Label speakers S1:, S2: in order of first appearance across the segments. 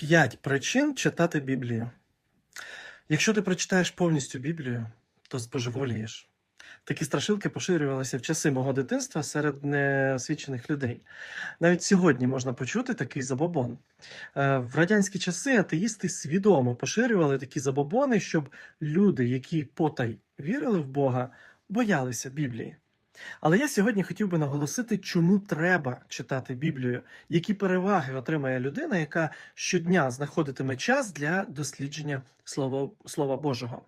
S1: П'ять причин читати Біблію. Якщо ти прочитаєш повністю Біблію, то збожеволієш. Такі страшилки поширювалися в часи мого дитинства серед неосвічених людей. Навіть сьогодні можна почути такий забобон. Е, В радянські часи атеїсти свідомо поширювали такі забобони, щоб люди, які потай вірили в Бога, боялися Біблії. Але я сьогодні хотів би наголосити, чому треба читати Біблію, які переваги отримає людина, яка щодня знаходитиме час для дослідження Слова, Слова Божого.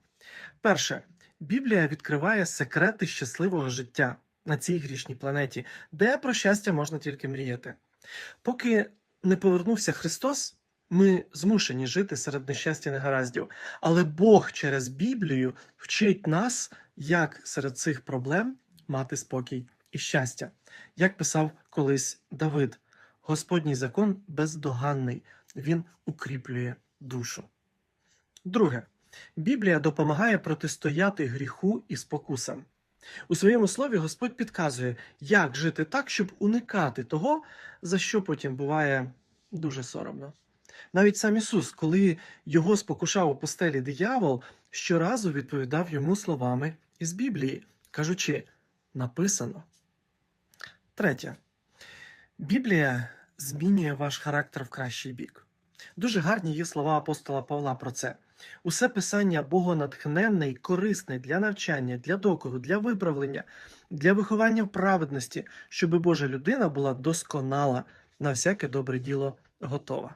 S1: Перше, Біблія відкриває секрети щасливого життя на цій грішній планеті, де про щастя можна тільки мріяти. Поки не повернувся Христос, ми змушені жити серед нещастя і негараздів. Але Бог через Біблію вчить нас, як серед цих проблем мати спокій і щастя. Як писав колись Давид, Господній закон бездоганний, він укріплює душу. Друге, Біблія допомагає протистояти гріху і спокусам. У своєму слові Господь підказує, як жити так, щоб уникати того, за що потім буває дуже соромно. Навіть сам Ісус, коли його спокушав у постелі диявол, щоразу відповідав йому словами із Біблії, кажучи, написано. Третє. Біблія змінює ваш характер в кращий бік. Дуже гарні є слова апостола Павла про це. Усе писання богонатхненне і корисне для навчання, для докору, для виправлення, для виховання в праведності, щоби Божа людина була досконала, на всяке добре діло готова.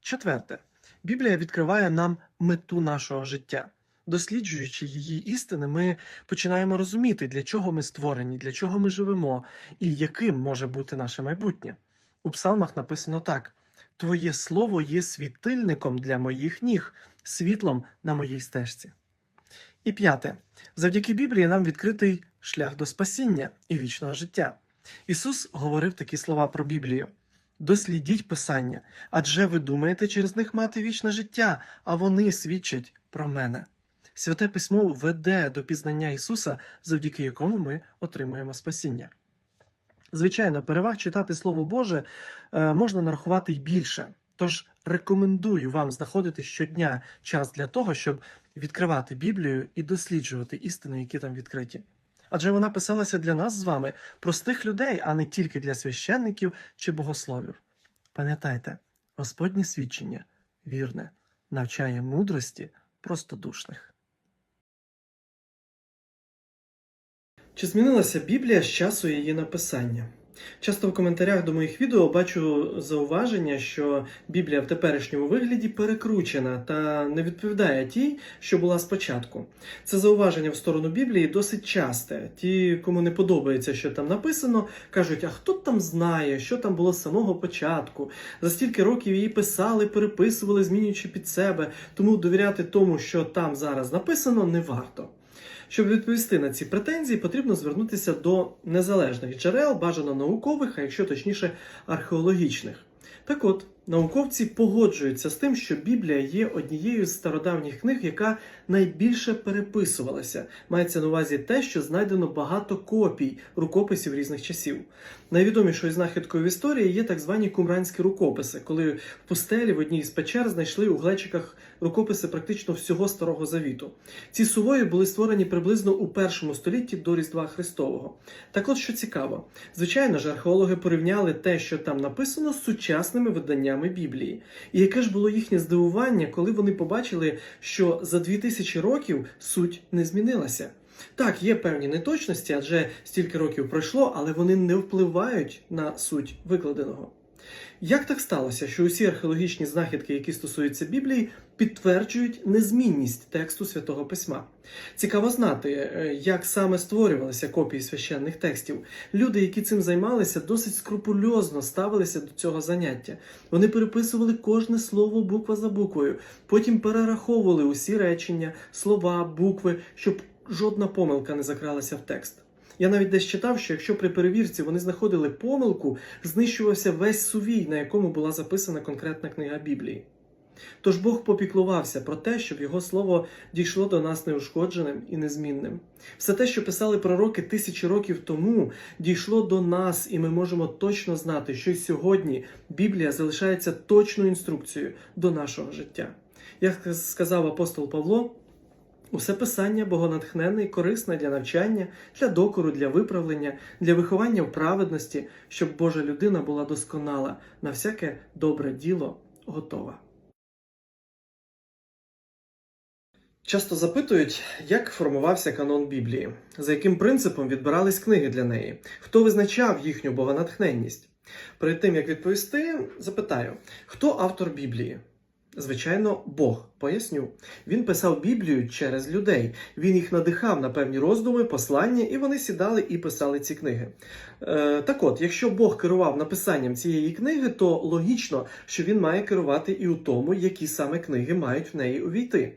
S1: Четверте. Біблія відкриває нам мету нашого життя. Досліджуючи її істини, ми починаємо розуміти, для чого ми створені, для чого ми живемо і яким може бути наше майбутнє. У псалмах написано так: Твоє слово є світильником для моїх ніг, світлом на моїй стежці. І п'яте. Завдяки Біблії нам відкритий шлях до спасіння і вічного життя. Ісус говорив такі слова про Біблію. Дослідіть Писання, адже ви думаєте через них мати вічне життя, а вони свідчать про мене. Святе письмо веде до пізнання Ісуса, завдяки якому ми отримуємо спасіння. Звичайно, переваг читати Слово Боже е, можна нарахувати й більше. Тож рекомендую вам знаходити щодня час для того, щоб відкривати Біблію і досліджувати істини, які там відкриті. Адже вона писалася для нас з вами, простих людей, а не тільки для священників чи богословів. Пам'ятайте, Господнє свідчення вірне, навчає мудрості простодушних. Чи змінилася Біблія з часу її написання? Часто в коментарях до моїх відео бачу зауваження, що Біблія в теперішньому вигляді перекручена та не відповідає тій, що була спочатку. Це зауваження в сторону Біблії досить часте. Ті, кому не подобається, що там написано, кажуть: а хто там знає, що там було з самого початку? За стільки років її писали, переписували, змінюючи під себе. Тому довіряти тому, що там зараз написано, не варто. Щоб відповісти на ці претензії, потрібно звернутися до незалежних джерел, бажано наукових, а якщо точніше, археологічних. Так от, науковці погоджуються з тим, що Біблія є однією з стародавніх книг, яка найбільше переписувалася. Мається на увазі те, що знайдено багато копій рукописів різних часів. Найвідомішою знахідкою в історії є так звані кумранські рукописи, коли в пустелі в одній із печер знайшли у глечиках рукописи практично всього старого завіту. Ці сувої були створені приблизно у першому столітті до Різдва Христового. Так от що цікаво, звичайно ж, археологи порівняли те, що там написано, з сучасними виданнями Біблії. І яке ж було їхнє здивування, коли вони побачили, що за 2000 років суть не змінилася. Так, є певні неточності, адже стільки років пройшло, але вони не впливають на суть викладеного. Як так сталося, що усі археологічні знахідки, які стосуються Біблії, підтверджують незмінність тексту святого письма? Цікаво знати, е, як саме створювалися копії священних текстів. Люди, які цим займалися, досить скрупульозно ставилися до цього заняття. Вони переписували кожне слово буква за буквою, потім перераховували усі речення, слова, букви, щоб жодна помилка не закралася в текст. Я навіть десь читав, що якщо при перевірці вони знаходили помилку, знищувався весь сувій, на якому була записана конкретна книга Біблії. Тож Бог попіклувався про те, щоб його слово дійшло до нас неушкодженим і незмінним. Все те, що писали пророки тисячі років тому, дійшло до нас, і ми можемо точно знати, що й сьогодні Біблія залишається точною інструкцією до нашого життя. Як сказав апостол Павло, усе писання богонатхненне і корисне для навчання, для докору, для виправлення, для виховання в праведності, щоб Божа людина була досконала, на всяке добре діло готова. Часто запитують, як формувався канон Біблії, за яким принципом відбирались книги для неї, хто визначав їхню богонатхненність. Перед тим як відповісти, запитаю, хто автор Біблії? Звичайно, Бог. Поясню. Він писав Біблію через людей. Він їх надихав на певні роздуми, послання, і вони сідали і писали ці книги. Е, так от, якщо Бог керував написанням цієї книги, то логічно, що він має керувати і у тому, які саме книги мають в неї увійти.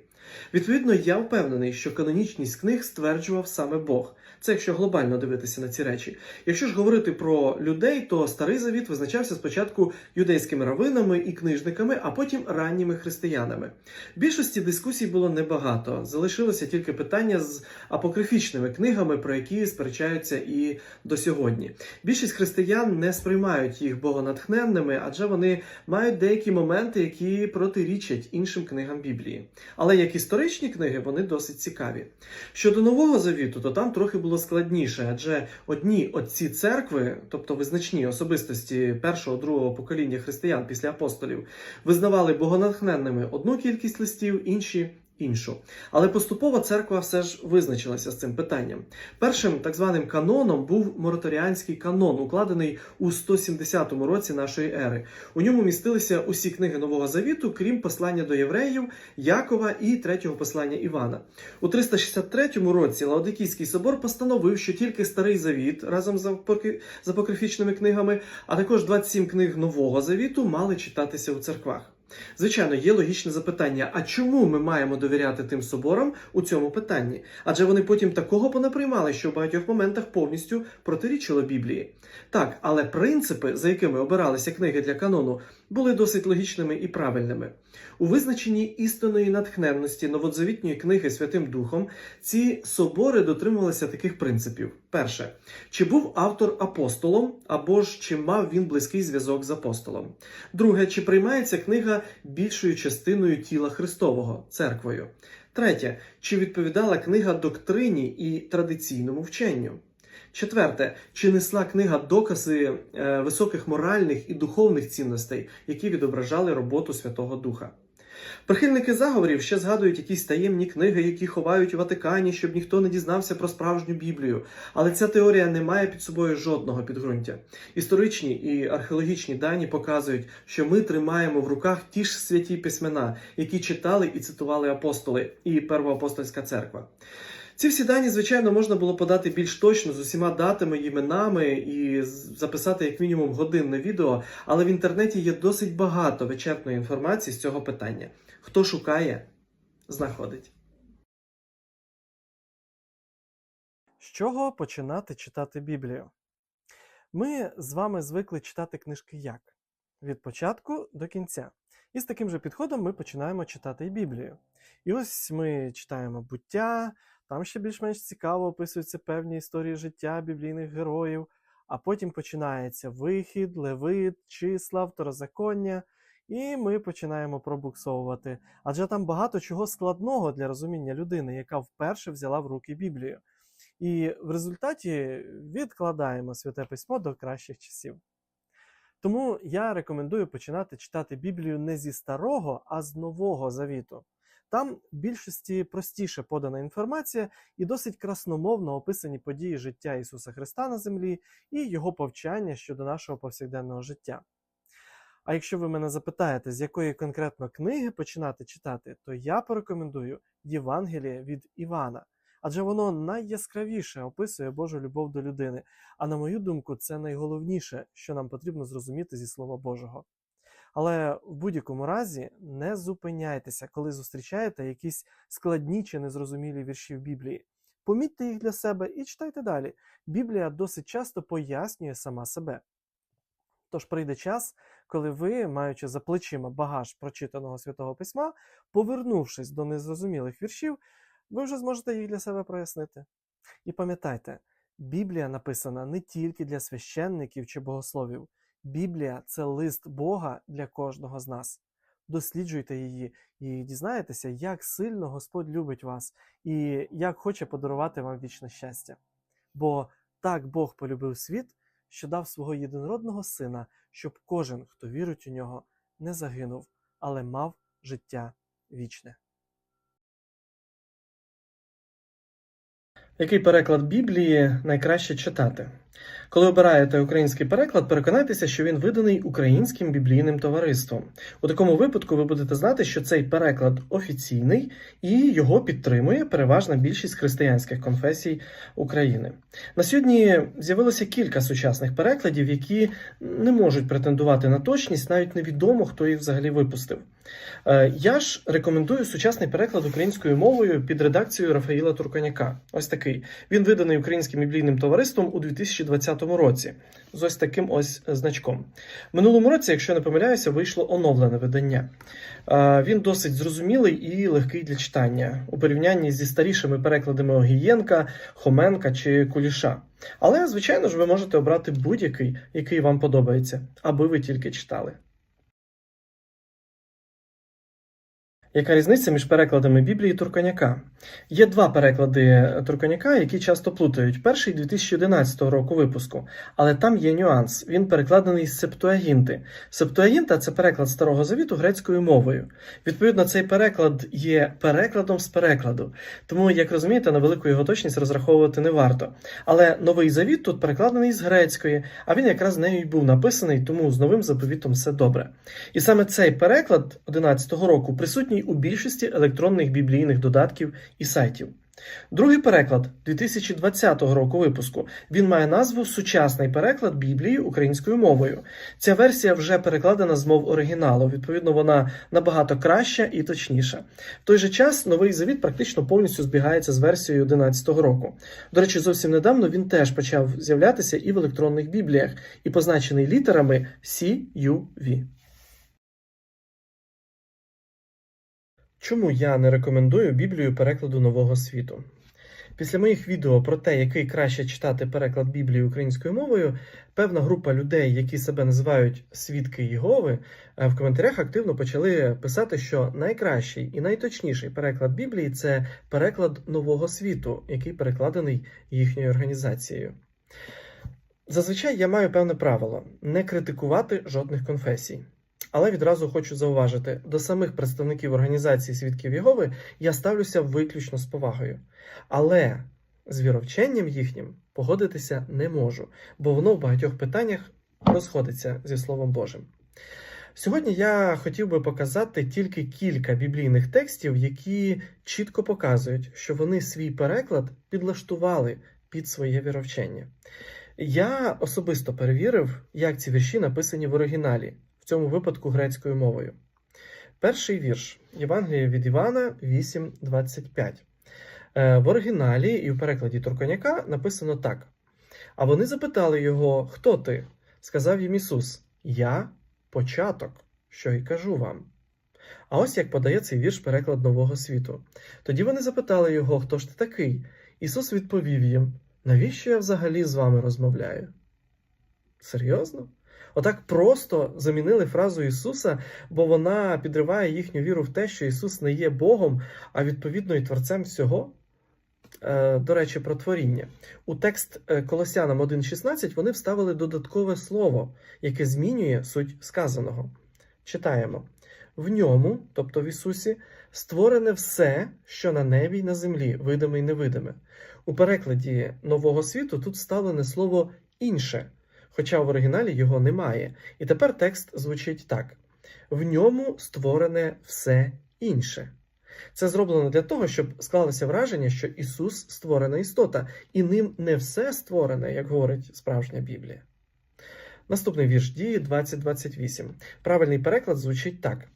S1: Відповідно, я впевнений, що канонічність книг стверджував саме Бог. Це якщо глобально дивитися на ці речі. Якщо ж говорити про людей, то старий завіт визначався спочатку юдейськими равинами і книжниками, а потім ранніми християнами. Більшості дискусій було небагато. Залишилося тільки питання з апокрифічними книгами, про які сперечаються і до сьогодні. Більшість християн не сприймають їх богонатхненними, адже вони мають деякі моменти, які протирічать іншим книгам Біблії. Але як історичні книги, вони досить цікаві. Щодо нового завіту, то там трохи було складніше, адже одні отці церкви, тобто визначні особистості першого другого покоління християн після апостолів, визнавали богонатхненними одну кількість листів, інші. Іншу, але поступово церква все ж визначилася з цим питанням. Першим так званим каноном був мораторіанський канон, укладений у 170 році нашої ери. У ньому містилися усі книги Нового Завіту, крім послання до євреїв, Якова і третього послання Івана. У 363 році Лаодикійський собор постановив, що тільки старий завіт разом з апокрифічними книгами, а також 27 книг Нового Завіту мали читатися у церквах. Звичайно, є логічне запитання: а чому ми маємо довіряти тим соборам у цьому питанні? Адже вони потім такого понаприймали, що в багатьох моментах повністю протирічило Біблії. Так, але принципи, за якими обиралися книги для канону, були досить логічними і правильними. У визначенні істинної натхненності новозавітньої книги Святим Духом ці собори дотримувалися таких принципів: перше, чи був автор апостолом, або ж чи мав він близький зв'язок з апостолом. Друге, чи приймається книга більшою частиною тіла Христового церквою. Третє, чи відповідала книга доктрині і традиційному вченню. Четверте, чи несла книга докази е, високих моральних і духовних цінностей, які відображали роботу Святого Духа. Прихильники заговорів ще згадують якісь таємні книги, які ховають у Ватикані, щоб ніхто не дізнався про справжню Біблію. Але ця теорія не має під собою жодного підґрунтя. Історичні і археологічні дані показують, що ми тримаємо в руках ті ж святі письмена, які читали і цитували апостоли і Первоапостольська церква. Ці всі дані, звичайно, можна було подати більш точно з усіма датами, іменами і записати як мінімум годинне відео, але в інтернеті є досить багато вичерпної інформації з цього питання. Хто шукає, знаходить. З чого починати читати Біблію? Ми з вами звикли читати книжки як? Від початку до кінця. І з таким же підходом ми починаємо читати і Біблію. І ось ми читаємо буття, там ще більш-менш цікаво описуються певні історії життя біблійних героїв, а потім починається вихід, левит, числа, второзаконня, і ми починаємо пробуксовувати. Адже там багато чого складного для розуміння людини, яка вперше взяла в руки Біблію. І в результаті відкладаємо святе письмо до кращих часів. Тому я рекомендую починати читати Біблію не зі старого, а з нового завіту. Там в більшості простіше подана інформація і досить красномовно описані події життя Ісуса Христа на землі і Його повчання щодо нашого повсякденного життя. А якщо ви мене запитаєте, з якої конкретно книги починати читати, то я порекомендую Євангеліє від Івана, адже воно найяскравіше описує Божу любов до людини. А на мою думку, це найголовніше, що нам потрібно зрозуміти зі Слова Божого. Але в будь-якому разі не зупиняйтеся, коли зустрічаєте якісь складні чи незрозумілі вірші в Біблії. Помітьте їх для себе і читайте далі. Біблія досить часто пояснює сама себе. Тож прийде час, коли ви, маючи за плечима багаж прочитаного святого письма, повернувшись до незрозумілих віршів, ви вже зможете їх для себе прояснити. І пам'ятайте, Біблія написана не тільки для священників чи богословів. Біблія це лист Бога для кожного з нас. Досліджуйте її і дізнаєтеся, як сильно Господь любить вас і як хоче подарувати вам вічне щастя. Бо так Бог полюбив світ, що дав свого єдинородного сина, щоб кожен, хто вірить у нього, не загинув, але мав життя вічне. Який переклад Біблії найкраще читати? Коли обираєте український переклад, переконайтеся, що він виданий українським біблійним товариством. У такому випадку ви будете знати, що цей переклад офіційний і його підтримує переважна більшість християнських конфесій України. На сьогодні з'явилося кілька сучасних перекладів, які не можуть претендувати на точність, навіть невідомо, хто їх взагалі випустив. Е, Я ж рекомендую сучасний переклад українською мовою під редакцією Рафаїла Турканяка. Ось такий. Він виданий українським біблійним товариством у 2020 році з ось таким ось значком. Минулому році, якщо я не помиляюся, вийшло оновлене видання. Він досить зрозумілий і легкий для читання у порівнянні зі старішими перекладами Огієнка, Хоменка чи Куліша. Але, звичайно ж, ви можете обрати будь-який, який вам подобається, аби ви тільки читали. Яка різниця між перекладами Біблії Турканяка? Є два переклади Турканяка, які часто плутають. Перший 2011 року випуску, але там є нюанс. Він перекладений з Септуагінти. Септуагінта це переклад Старого Завіту грецькою мовою. Відповідно, цей переклад є перекладом з перекладу. Тому, як розумієте, на велику його точність розраховувати не варто. Але новий завіт тут перекладений з грецької, а він якраз нею й був написаний, тому з новим заповітом все добре. І саме цей переклад 11-го року присутній у більшості електронних біблійних додатків і сайтів. Другий переклад 2020 року випуску. Він має назву Сучасний переклад Біблії українською мовою. Ця версія вже перекладена з мов оригіналу. Відповідно, вона набагато краща і точніша. В той же час новий завіт практично повністю збігається з версією 11 року. До речі, зовсім недавно він теж почав з'являтися і в електронних бібліях, і позначений літерами CUV. Чому я не рекомендую Біблію перекладу нового світу? Після моїх відео про те, який краще читати переклад Біблії українською мовою, певна група людей, які себе називають свідки Єгови, е, в коментарях активно почали писати, що найкращий і найточніший переклад Біблії це переклад нового світу, який перекладений їхньою організацією. Зазвичай я маю певне правило не критикувати жодних конфесій. Але відразу хочу зауважити, до самих представників організації свідків Єгови я ставлюся виключно з повагою. Але з віровченням їхнім погодитися не можу, бо воно в багатьох питаннях розходиться зі Словом Божим. Сьогодні я хотів би показати тільки кілька біблійних текстів, які чітко показують, що вони свій переклад підлаштували під своє віровчення. Я особисто перевірив, як ці вірші написані в оригіналі в цьому випадку грецькою мовою. Перший вірш Євангелія від Івана 8.25. Е, В оригіналі і в перекладі Турконяка написано так. А вони запитали його, хто ти? Сказав їм Ісус: Я початок, що й кажу вам. А ось як подає цей вірш переклад Нового світу. Тоді вони запитали його, хто ж ти такий? Ісус відповів їм: навіщо я взагалі з вами розмовляю? Серйозно? Отак просто замінили фразу Ісуса, бо вона підриває їхню віру в те, що Ісус не є Богом, а відповідно і Творцем всього. Е, До речі, про творіння. У текст е, Колосянам 1.16 вони вставили додаткове слово, яке змінює суть сказаного. Читаємо: в ньому, тобто в Ісусі, створене все, що на небі й на землі, видиме й невидиме. У перекладі Нового світу тут вставлене слово інше хоча в оригіналі його немає. І тепер текст звучить так: в ньому створене все інше. Це зроблено для того, щоб склалося враження, що Ісус створена істота, і ним не все створене, як говорить справжня Біблія. Наступний вірш дії 2028. Правильний переклад звучить так: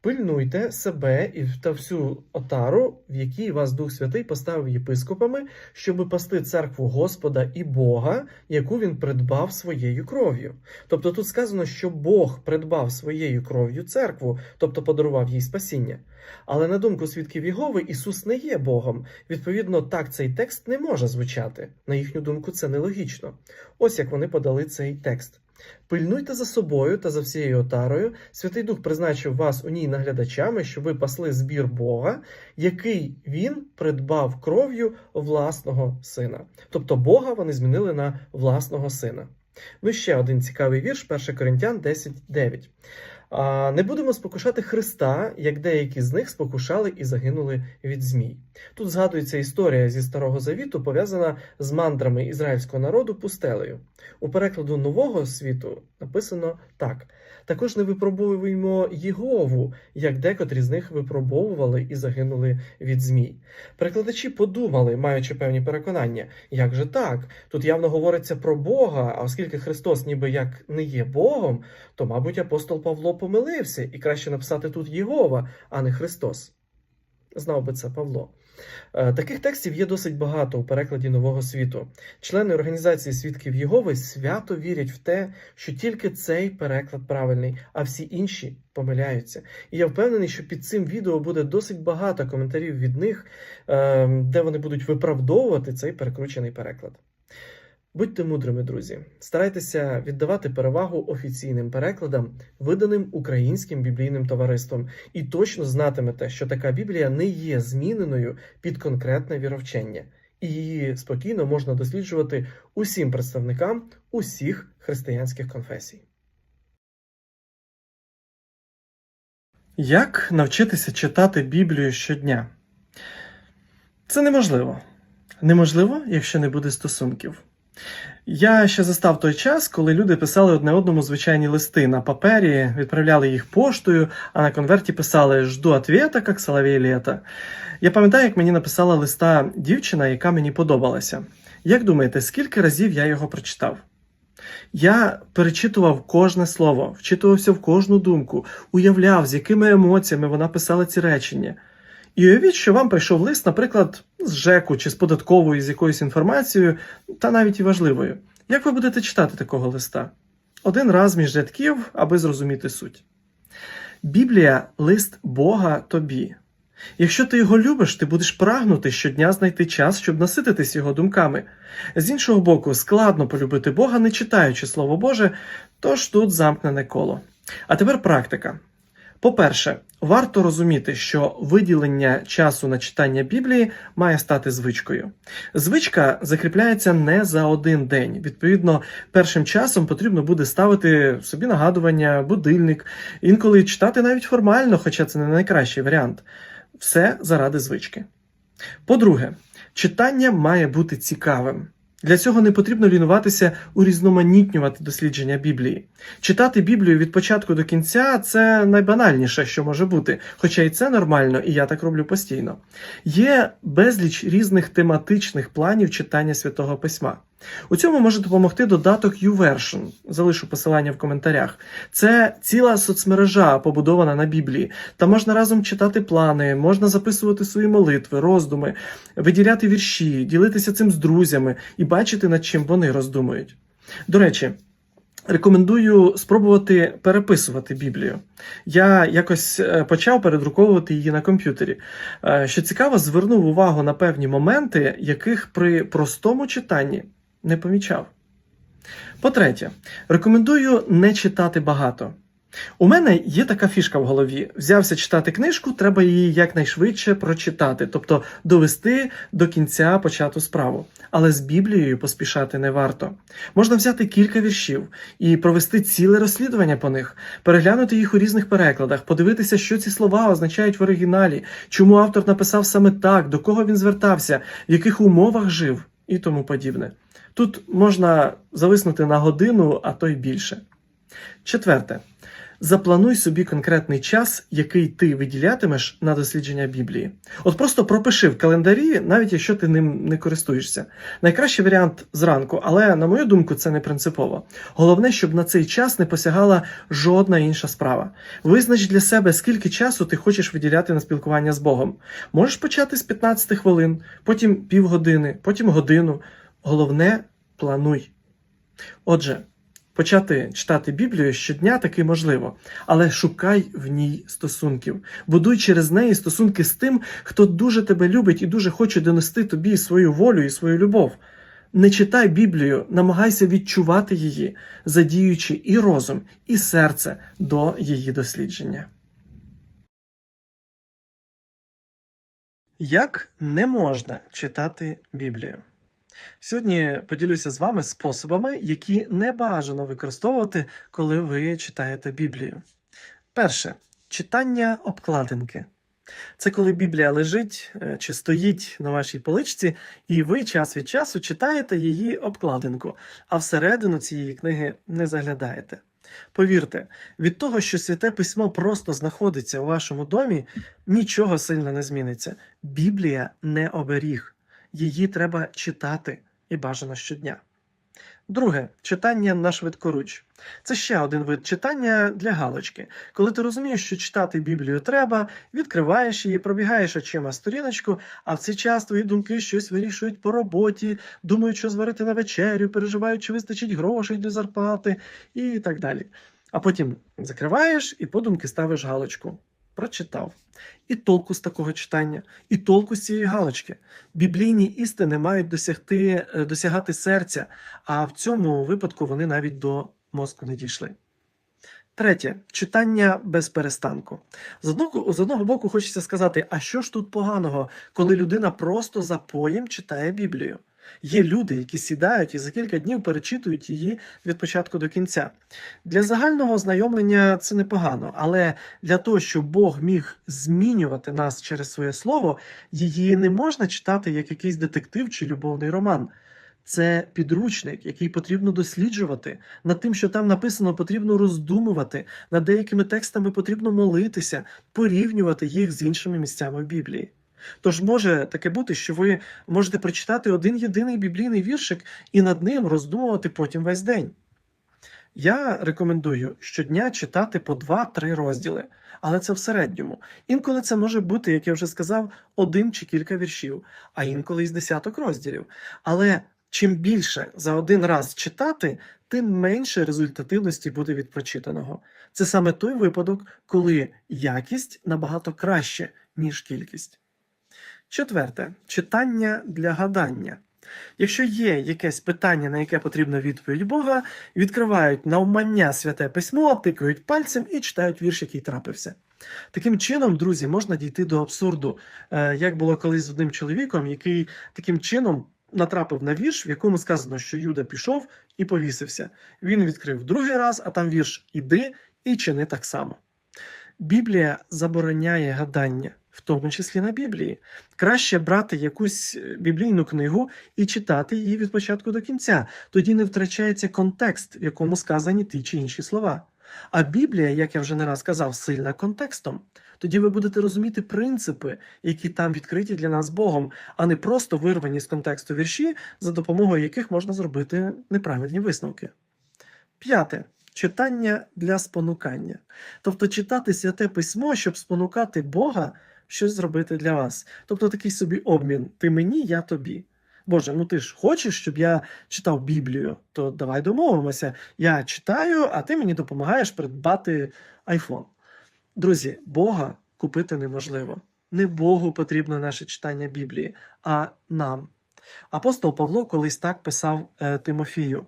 S2: Пильнуйте себе і та всю отару, в якій вас Дух Святий поставив єпископами, щоби пасти церкву Господа і Бога, яку він придбав своєю кров'ю. Тобто тут сказано, що Бог придбав своєю кров'ю церкву, тобто подарував їй спасіння. Але на думку свідків Єгови, Ісус не є Богом. Відповідно, так цей текст не може звучати. На їхню думку, це нелогічно. Ось як вони подали цей текст. Пильнуйте за собою та за всією отарою. Святий Дух призначив вас у ній наглядачами, щоб ви пасли збір Бога, який він придбав кров'ю власного сина. Тобто Бога вони змінили на власного сина. Ну ще один цікавий вірш, 1 Коринтян 10.9. Не будемо спокушати Христа, як деякі з них спокушали і загинули від змій. Тут згадується історія зі Старого Завіту, пов'язана з мандрами ізраїльського народу пустелею. У перекладу нового світу написано так: також не випробовуємо Єгову, як декотрі з них випробовували і загинули від змій. Перекладачі подумали, маючи певні переконання, як же так? Тут явно говориться про Бога, а оскільки Христос ніби як не є Богом, то, мабуть, апостол Павло помилився і краще написати тут Єгова, а не Христос. Знав би це Павло. Е, Таких текстів є досить багато у перекладі Нового світу. Члени організації свідків Єгови свято вірять в те, що тільки цей переклад правильний, а всі інші помиляються. І я впевнений, що під цим відео буде досить багато коментарів від них, е, де вони будуть виправдовувати цей перекручений переклад. Будьте мудрими, друзі. Старайтеся віддавати перевагу офіційним перекладам, виданим українським біблійним товариством, і точно знатимете, що така Біблія не є зміненою під конкретне віровчення, і її спокійно можна досліджувати усім представникам усіх християнських конфесій.
S1: Як навчитися читати Біблію щодня? Це неможливо. Неможливо, якщо не буде стосунків. Я ще застав той час, коли люди писали одне одному звичайні листи на папері, відправляли їх поштою, а на конверті писали Жду ответа, як соловей літа. Я пам'ятаю, як мені написала листа дівчина, яка мені подобалася. Як думаєте, скільки разів я його прочитав? Я перечитував кожне слово, вчитувався в кожну думку, уявляв, з якими емоціями вона писала ці речення. І уявіть, що вам прийшов лист, наприклад, з ЖЕКу чи з податковою з якоюсь інформацією, та навіть і важливою. Як ви будете читати такого листа? Один раз між рядків, аби зрозуміти суть. Біблія лист Бога тобі. Якщо ти його любиш, ти будеш прагнути щодня знайти час, щоб насититись його думками. З іншого боку, складно полюбити Бога, не читаючи Слово Боже, тож тут замкнене коло. А тепер практика. По-перше, варто розуміти, що виділення часу на читання Біблії має стати звичкою. Звичка закріпляється не за один день. Відповідно, першим часом потрібно буде ставити собі нагадування, будильник, інколи читати навіть формально, хоча це не найкращий варіант. Все заради звички. По-друге, читання має бути цікавим. Для цього не потрібно лінуватися урізноманітнювати дослідження Біблії. Читати Біблію від початку до кінця це найбанальніше, що може бути, хоча і це нормально, і я так роблю постійно. Є безліч різних тематичних планів читання святого письма. У цьому може допомогти додаток YouVersion, залишу посилання в коментарях. Це ціла соцмережа, побудована на Біблії. Та можна разом читати плани, можна записувати свої молитви, роздуми, виділяти вірші, ділитися цим з друзями і бачити, над чим вони роздумують. До речі, рекомендую спробувати переписувати Біблію. Я якось е, почав передруковувати її на комп'ютері. Е, Що цікаво, звернув увагу на певні моменти, яких при простому читанні не помічав. По-третє, рекомендую не читати багато. У мене є така фішка в голові: взявся читати книжку, треба її якнайшвидше прочитати, тобто довести до кінця почату справу. Але з Біблією поспішати не варто. Можна взяти кілька віршів і провести ціле розслідування по них, переглянути їх у різних перекладах, подивитися, що ці слова означають в оригіналі, чому автор написав саме так, до кого він звертався, в яких умовах жив і тому подібне. Тут можна зависнути на годину, а то й більше. Четверте. Заплануй собі конкретний час, який ти виділятимеш на дослідження Біблії. От просто пропиши в календарі, навіть якщо ти ним не користуєшся. Найкращий варіант зранку, але на мою думку, це не принципово. Головне, щоб на цей час не посягала жодна інша справа. Визнач для себе, скільки часу ти хочеш виділяти на спілкування з Богом. Можеш почати з 15 хвилин, потім півгодини, потім годину. Головне плануй. Отже, почати читати Біблію щодня таки можливо, але шукай в ній стосунків. Будуй через неї стосунки з тим, хто дуже тебе любить і дуже хоче донести тобі свою волю і свою любов. Не читай Біблію, намагайся відчувати її, задіючи і розум, і серце до її дослідження. Як не можна читати Біблію? Сьогодні поділюся з вами способами, які не бажано використовувати, коли ви читаєте Біблію. Перше читання обкладинки. Це коли Біблія лежить е, чи стоїть на вашій поличці, і ви час від часу читаєте її обкладинку, а всередину цієї книги не заглядаєте. Повірте, від того, що святе письмо просто знаходиться у вашому домі, нічого сильно не зміниться. Біблія не оберіг. Її треба читати і бажано щодня. Друге читання на швидкоруч. Це ще один вид читання для галочки. Коли ти розумієш, що читати Біблію треба, відкриваєш її, пробігаєш очима сторіночку, а в цей час твої думки щось вирішують по роботі, думають, що зварити на вечерю, переживають, чи вистачить грошей для зарплати і так далі. А потім закриваєш і подумки ставиш галочку. Прочитав. І толку з такого читання, і толку з цієї галочки. Біблійні істини мають досягти, е, досягати серця, а в цьому випадку вони навіть до мозку не дійшли. Третє читання без перестанку. З одного, з одного боку, хочеться сказати, а що ж тут поганого, коли людина просто за поєм читає Біблію? Є люди, які сідають і за кілька днів перечитують її від початку до кінця. Для загального ознайомлення це непогано, але для того, щоб Бог міг змінювати нас через своє слово, її не можна читати як якийсь детектив чи любовний роман. Це підручник, який потрібно досліджувати. Над тим, що там написано, потрібно роздумувати. Над деякими текстами потрібно молитися, порівнювати їх з іншими місцями в Біблії. Тож може таке бути, що ви можете прочитати один єдиний біблійний віршик і над ним роздумувати потім весь день. Я рекомендую щодня читати по 2-3 розділи, але це в середньому. Інколи це може бути, як я вже сказав, один чи кілька віршів, а інколи із десяток розділів. Але чим більше за один раз читати, тим менше результативності буде від прочитаного. Це саме той випадок, коли якість набагато краще, ніж кількість. Четверте читання для гадання. Якщо є якесь питання, на яке потрібна відповідь Бога, відкривають навмання святе письмо, тикають пальцем і читають вірш, який трапився. Таким чином, друзі, можна дійти до абсурду, Е, як було колись з одним чоловіком, який таким чином натрапив на вірш, в якому сказано, що Юда пішов і повісився. Він відкрив другий раз, а там вірш Іди і чини так само. Біблія забороняє гадання, в тому числі на Біблії. Краще брати якусь е, біблійну книгу і читати її від початку до кінця. Тоді не втрачається контекст, в якому сказані ті чи інші слова. А Біблія, як я вже не раз казав, сильна контекстом. Тоді ви будете розуміти принципи, які там відкриті для нас Богом, а не просто вирвані з контексту вірші, за допомогою яких можна зробити неправильні висновки. П'яте. Читання для спонукання. Тобто читати святе письмо, щоб спонукати Бога щось зробити для вас. Тобто такий собі обмін: ти мені, я тобі. Боже, ну ти ж хочеш, щоб я читав Біблію, то давай домовимося. Я читаю, а ти мені допомагаєш придбати айфон. Друзі, Бога купити неможливо. Не Богу потрібно наше читання Біблії, а нам. Апостол Павло колись так писав е, Тимофію.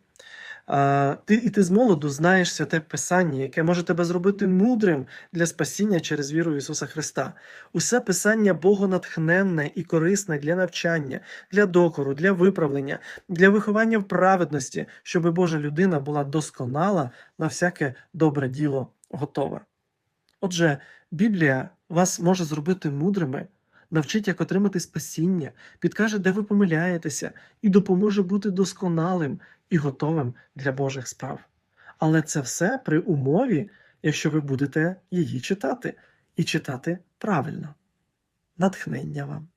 S1: Ти, і ти з молоду знаєш святе Писання, яке може тебе зробити мудрим для спасіння через віру в Ісуса Христа. Усе Писання богонатхненне і корисне для навчання, для докору, для виправлення, для виховання в праведності, щоб Божа людина була досконала на всяке добре діло готова. Отже, Біблія вас може зробити мудрими, навчить, як отримати спасіння, підкаже, де ви помиляєтеся, і допоможе бути досконалим і готовим для Божих справ. Але це все при умові, якщо ви будете її читати і читати правильно. Натхнення вам!